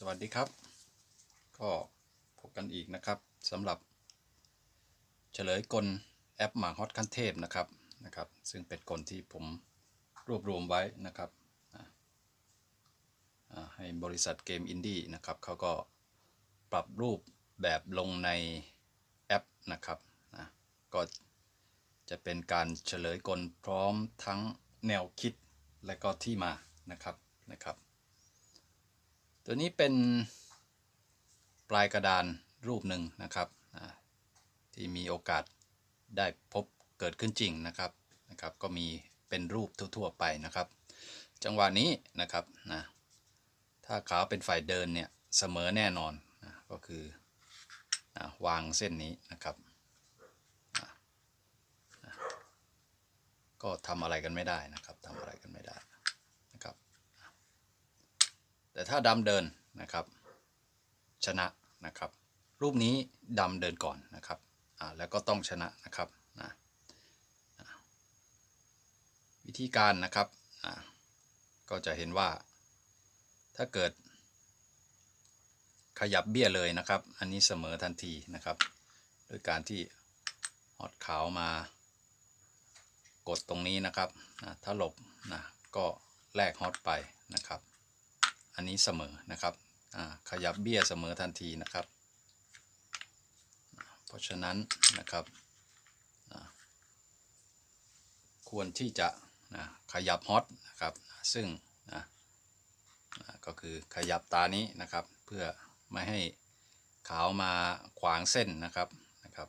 สวัสดีครับ ก็พบกันอีกนะครับสำหรับเฉลยกลแอปหมาฮอตขั้นเทพนะครับนะครับ ซึ่งเป็นกลที่ผมรวบรวมไว้นะครับอ่าให้บริษัทเกมอินดี้นะครับเขาก็ปรับรูปแบบลงในแอปนะครับนะก็จะเป็นการเฉลยกลพร้อมทั้งแนวคิดและก็ที่มานะครับนะครับ ตัวนี้เป็นปลายกระดานรูปหนึ่งนะครับที่มีโอกาสได้พบเกิดขึ้นจริงนะครับนะครับ ก็มีเป็นรูปทั่วๆไปนะครับ จังหวะนี้นะครับนะถ้าขาวเป็นฝ่ายเดินเนี่ยเสมอแน่นอนนะก็คือนะวางเส้นนี้นะครับนะนะก็ทำอะไรกันไม่ได้นะครับทำอะไรกันไม่ได้ แต่ถ้าดำเดินนะครับ ชนะนะครับ รูปนี้ดำเดินก่อนนะครับอ่าแล้วก็ต้องชนะนะครับนะวิธีการนะครับอ่าก็จะเห็นว่า ถ้าเกิด ขยับเบี้ยเลยนะครับ อันนี้เสมอทันทีนะครับโดยการที่หอดขาวมากดตรงนี้นะครับอ่าถ้าหลบนะก็แลกฮอตไปนะครับ อันนี้เสมอนะครับขยับเบี้ยเสมอทันทีนะครับ เพราะฉะนั้นนะครับควรที่จะนะขยับฮอตนะครับซึ่งนะก็คือขยับตานี้นะครับ เพื่อไม่ให้ขาวมาขวางเส้นนะครับนะครับ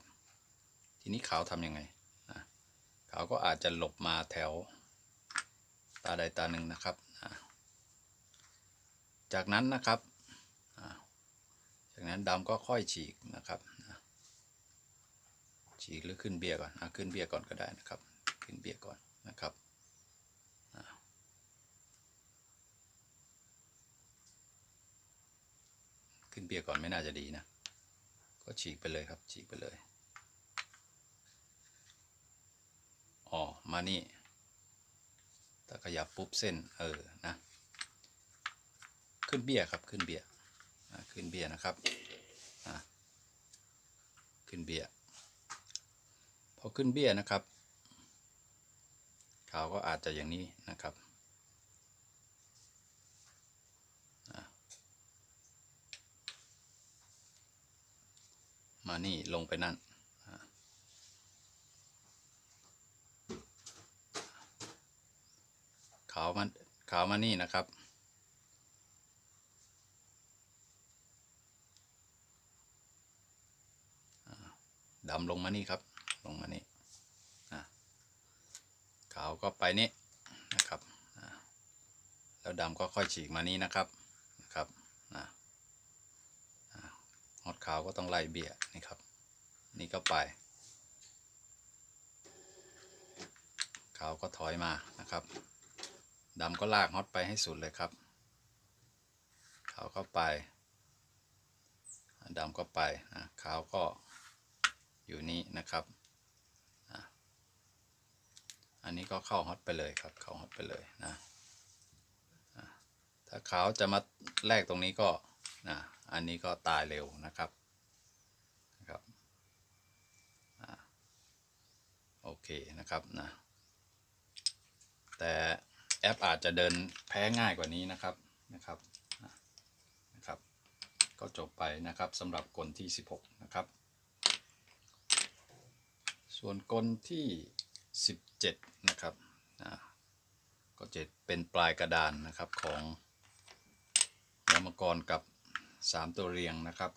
ทีนี้ขาวทำยังไงนะขาวก็อาจจะหลบมาแถวตาใดตาหนึ่งนะครับ จากนั้นนะครับจากนั้นดำก็ค่อยฉีกนะครับฉีกหรือขึ้นเบียก่อนอขึ้นเบียก่อนก็ได้นะครับ ขึ้นเบียก่อนนะครับขึ้นเบียก่อนไม่น่าจะดีนะ ก็ฉีกไปเลยครับ ฉีกไปเลยอ๋อมานี่ถ้าขยับปุ๊บเส้น เออ นะ ขึ้นเบี้ยครับ ขึ้นเบี้ยขึ้นเบี้ยนะครับขึ้นเบี้ยพอขึ้นเบี้ยนะครับขาวก็อาจจะอย่างนี้นะครับอ่ามานี่ลงไปนั่นอ่าขาวมันขาวมานี่นะครับ ดำลงมานี่ครับ ลงมานี่อะขาวก็ไปนี่นะครับอะแล้วดำก็ค่อยฉีกมานี่นะครับนะครับอะอะฮอดขาวก็ต้องไล่เบี้ยนี่ครับ นี่ก็ไป ขาวก็ถอยมานะครับดำก็ลากฮอตไปให้สุดเลยครับขาวก็ไปดำก็ไปอะขาวก็ อยู่นี่นะครับอะอันนี้ก็เข้าฮอตไปเลยครับ เข้าฮอตไปเลยนะอะถ้าขาวจะมาแลกตรงนี้ก็นะอันนี้ก็ตายเร็วนะครับนะครับอะโอเคนะครับนะแต่แอปอาจจะเดินแพ้ง่ายกว่านี้นะครับนะครับนะนะครับ ก็จบไปนะครับสำหรับกลที่ 16 นะครับ ส่วนกลที่ 17 นะครับก็จะเป็นปลายกระดานนะครับของหัวมังกรกับ 3 ตัวเรียงนะครับ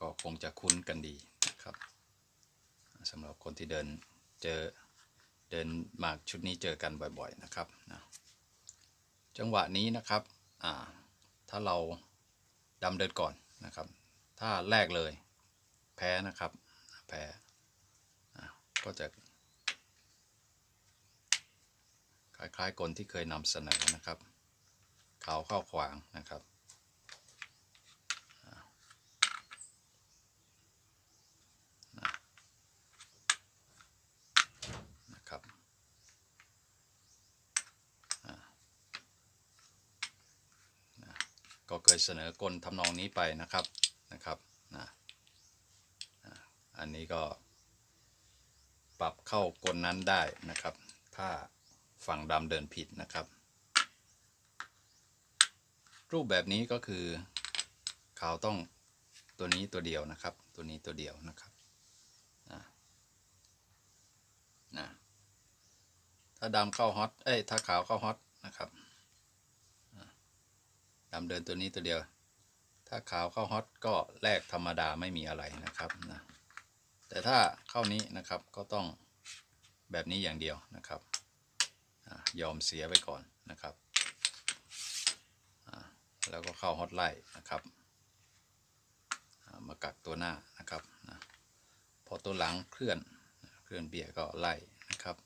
ก็คงจะคุ้นกันดีนะครับสำหรับคนที่เดินเจอเดินมากชุดนี้เจอกันบ่อยๆนะครับนะจังหวะนี้นะครับถ้าเราดำเดินก่อนนะครับ ถ้าแรกเลยแพ้นะครับแพ้ ก็จะ คล้ายๆกลที่เคยนำเสนอนะครับขาวเข้าขวางนะครับนะครับนะก็เคยเสนอกลทำนองนี้ไปนะครับนะครับนะอันนี้ก็ ปรับเข้ากลนั้นได้นะครับ ถ้าฝั่งดำเดินผิดนะครับ รูปแบบนี้ก็คือขาวต้องตัวนี้ตัวเดียวนะครับ ตัวนี้ตัวเดียวนะครับนะนะถ้าดำเข้าฮอตเอ้ยถ้าขาวเข้าฮอตนะครับดำเดินตัวนี้ตัวเดียว ถ้าขาวเข้าฮอตก็แลกธรรมดาไม่มีอะไรนะครับนะ แต่ถ้าเข้านี้นะครับก็ต้องแบบนี้อย่างเดียวนะครับอยอมเสียไปก่อนนะครับแล้วก็เข้าฮอตไล่นะครับมากักตัวหน้านะครับนะพอตัวหลังเคลื่อนเคลื่อนเบียร์ก็ไล่นะครับ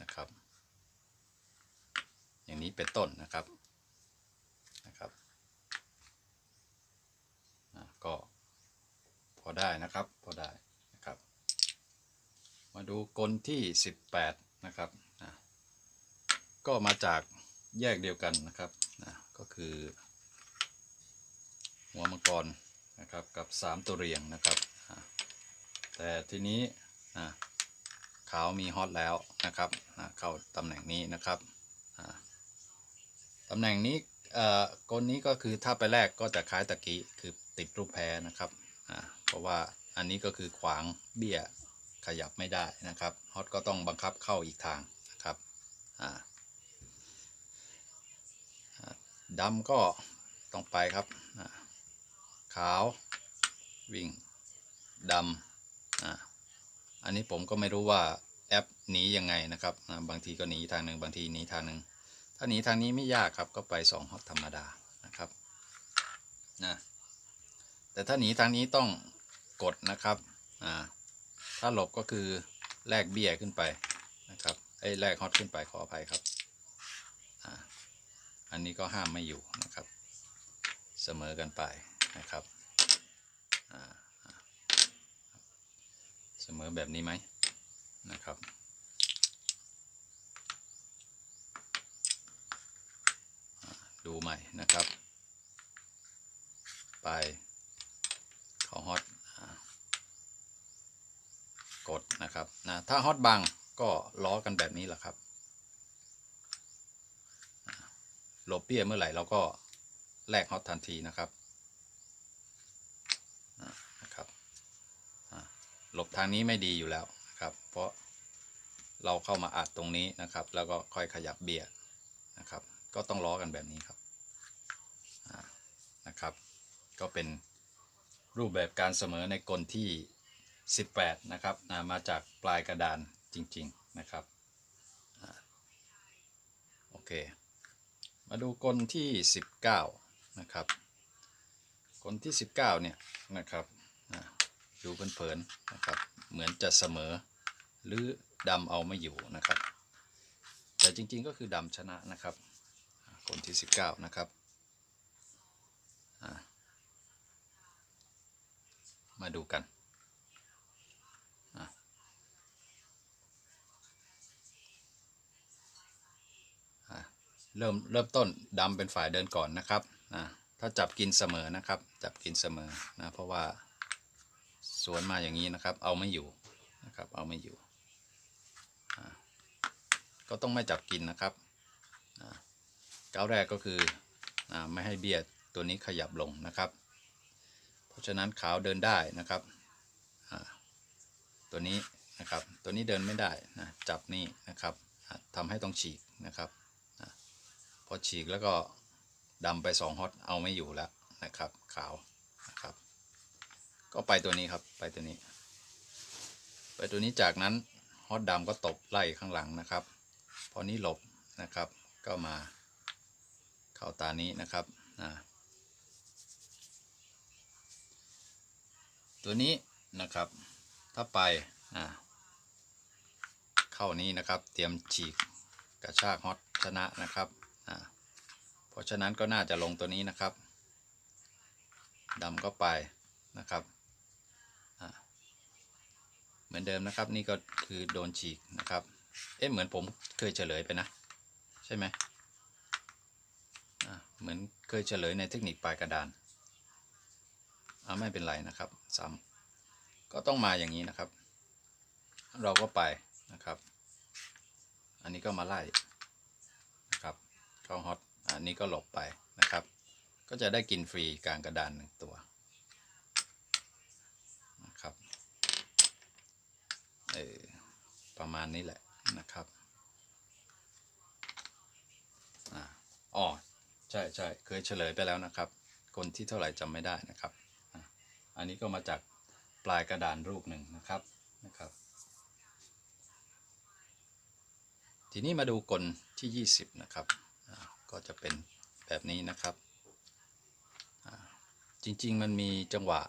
นะครับ อย่างนี้เป็นต้นนะครับอะก็ พอได้นะครับ พอได้นะครับ มาดูกลที่ 18 นะครับอะก็มาจากแยกเดียวกันนะครับนะก็คือ หัวมังกรนะครับกับ 3 ตัวเรียงนะครับอะแต่ทีนี้อะขาวมีฮอตแล้วนะครับอะเข้าตำแหน่งนี้นะครับอะตำแหน่งนี้กลนี้ก็คือถ้าไปแรกก็จะคล้ายตะกี้คือติดรูปแพรนะครับ เพราะว่าอันนี้ก็คือขวางเบี้ยขยับไม่ได้นะครับฮอตก็ต้องบังคับเข้าอีกทางนะครับดำก็ต้องไปครับขาววิ่งดำออันนี้ผมก็ไม่รู้ว่าแอปหนียังไงนะครับบางทีก็หนีทางหนึ่งบางทีหนีทางหนึ่งถ้าหนีทางนี้ไม่ยากครับก็ไป2ฮอตธรรมดานะครับนะแต่ถ้าหนีทางนี้ต้อง กดนะครับอ่าถ้าหลบก็คือแลกเบี้ยขึ้นไปนะครับไอ้แลกฮอตขึ้นไปขออภัยครับอ่าอันนี้ก็ห้ามไม่อยู่นะครับ เสมอกันไปนะครับอ่าเสมอแบบนี้ไหมนะครับดูใหม่นะครับ ไปขาฮอต ดนะครับนะถ้าฮอตบังก็ล้อกันแบบนี้แหละครับหลบเปี้ยเมื่อไหร่เราก็แลกฮอตทันทีนะครับนะครับหลบทางนี้ไม่ดีอยู่แล้วนะครับ เพราะเราเข้ามาอัดตรงนี้นะครับ แล้วก็ค่อยขยับเบียดนะครับ ก็ต้องล้อกันแบบนี้ครับนะครับ ก็เป็นรูปแบบการเสมอในกลที่ 18 นะครับมาจากปลายกระดานจริง ๆ นะครับโอเค มาดูกลที่ 19 นะครับ กลที่ 19 เนี่ยนะครับอ่าดูเพลินๆนะครับ เหมือนจะเสมอ หรือดำเอาไม่อยู่นะครับ แต่จริงๆก็คือดำชนะนะครับคนที่ 19 นะครับมาดูกันอะอะ เริ่มเริ่มต้นดำเป็นฝ่ายเดินก่อนนะครับอะถ้าจับกินเสมอนะครับ จับกินเสมอนะเพราะว่าสวนมาอย่างนี้นะครับ เอาไม่อยู่นะครับ เอาไม่อยู่ ก็ต้องไม่จับกินนะครับก้าวแรกก็คืออไม่ให้เบียดตัวนี้ขยับลงนะครับ เพราะฉะนั้นขาวเดินได้นะครับตัวนี้นะครับ ตัวนี้เดินไม่ได้นะจับนี่นะครับทำให้ต้องฉีกนะครับ อ่าพอฉีกแล้วก็ดำไปสองฮอตเอาไม่อยู่แล้วนะครับ ขาวนะครับ ก็ไปตัวนี้ครับไปตัวนี้ ไปตัวนี้จากนั้นฮอตดำก็ตบไล่ข้างหลังนะครับ พอนี้หลบนะครับ ก็มาเข้าตานี้นะครับอ่าตัวนี้นะครับ ถ้าไปอ่าเข้านี้นะครับ เตรียมฉีกกระชากฮอตชนะนะครับ เพราะฉะนั้นก็น่าจะลงตัวนี้นะครับดำก็ไปนะครับเหมือนเดิมนะครับ นี่ก็คือโดนฉีกนะครับ เอ๊ะเหมือนผมเคยเฉลยไปนะ ใช่ไหมเหมือนเคยเฉลยในเทคนิคปลายกระดานเอาไม่เป็นไรนะครับซ้ำก็ต้องมาอย่างนี้นะครับ เราก็ไปนะครับ อันนี้ก็มาไล่ เข้าฮอตอันนี้ก็หลบไปนะครับ ก็จะได้กินฟรีกลางกระดานหนึ่งตัวนะครับเออประมาณนี้แหละนะครับอ๋อใช่ใช่เคยเฉลยไปแล้วนะครับ คนที่เท่าไหร่จำไม่ได้นะครับอันนี้ก็มาจากปลายกระดานรูปหนึ่งนะครับนะครับ ทีนี้มาดูกลที่ 20 นะครับ ก็จะเป็นแบบนี้นะครับ จริง ๆ มันมีจังหวะ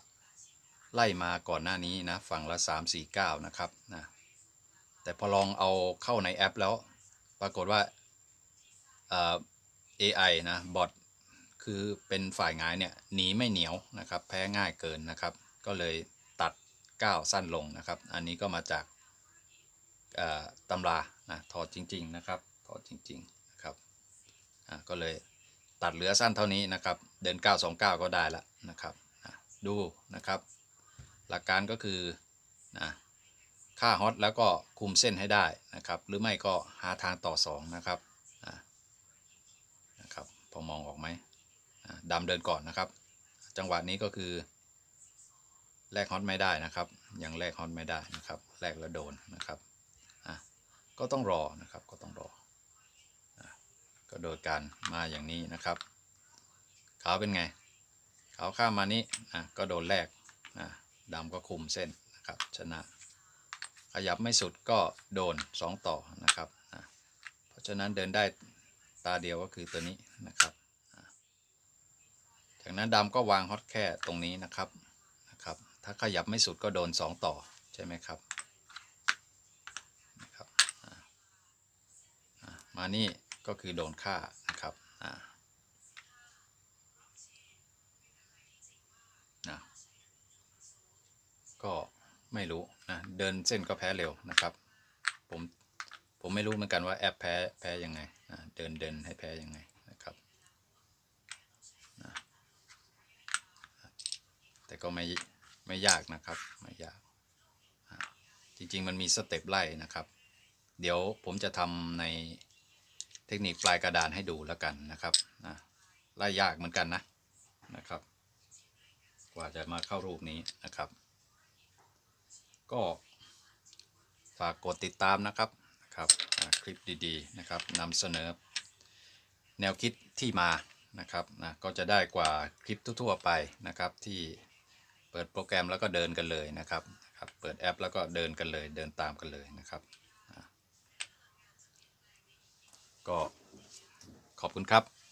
ไล่มาก่อนหน้านี้นะฝั่งละ 3 4 9 นะครับนะแต่พอลองเอาเข้าในแอปแล้ว ปรากฏว่าา AI นะบอทคือเป็นฝ่ายงายเนี่ยหนีไม่เหนียวนะครับ แพ้ง่ายเกินนะครับ ก็เลยตัดก้าวสั้นลงนะครับ อันนี้ก็มาจากตำรานะถอดจริง ๆ นะครับถอดจริง ๆ ก็เลยตัดเหลือสั้นเท่านี้นะครับ เดิน 929 ก็ได้ละนะครับดูนะครับ หลักการก็คือนะค่าฮอตแล้วก็คุมเส้นให้ได้นะครับ หรือไม่ก็หาทางต่อ 2 นะครับอะนะครับพอมองออกไหมอะดำเดินก่อนนะครับ จังหวะนี้ก็คือแลกฮอตไม่ได้นะครับ ยังแลกฮอตไม่ได้นะครับแลกแล้วโดนนะครับอะก็ต้องรอนะครับก็ต้องรออะก็ โดยการมาอย่างนี้นะครับขาวเป็นไงขาวข้ามมานี้อะก็โดนแลกอะดำก็คุมเส้นนะครับชนะ ขยับไม่สุดก็โดน 2 ต่อนะครับอะเพราะฉะนั้นเดินได้ตาเดียวก็คือตัวนี้นะครับจากนั้นดำก็วางฮอตแค่ตรงนี้นะครับนะครับ ถ้าขยับไม่สุดก็โดน 2 ต่อใช่ไหมครับนะครับอ่าอ่ามานี่ ก็คือโดนฆ่านะครับอ่านะก็ไม่รู้นะเดินเส้นก็แพ้เร็วนะครับ ผมผมไม่รู้เหมือนกันว่าแอปแพ้แพ้ยังไงนะเดินเดินให้แพ้ยังไงนะครับนะแต่ก็ไม่ไม่ยากนะครับไม่ยาก จริงๆมันมีสเต็ปไล่นะครับ เดี๋ยวผมจะทำใน ทคนิคปลายกระดานให้ดูแล้วกันนะครับนะไล่ยากเหมือนกันนะนะครับ กว่าจะมาเข้ารูปนี้นะครับ ก็ฝากกดติดตามนะครับนะครับคลิปดีๆนะครับนำเสนอ แนวคิดที่มานะครับนะก็จะได้กว่าคลิปทั่วๆไปนะครับ ที่เปิดโปรแกรมแล้วก็เดินกันเลยนะครับครับเปิดแอปแล้วก็เดินกันเลยเดินตามกันเลยนะครับอะ ก็ขอบคุณครับ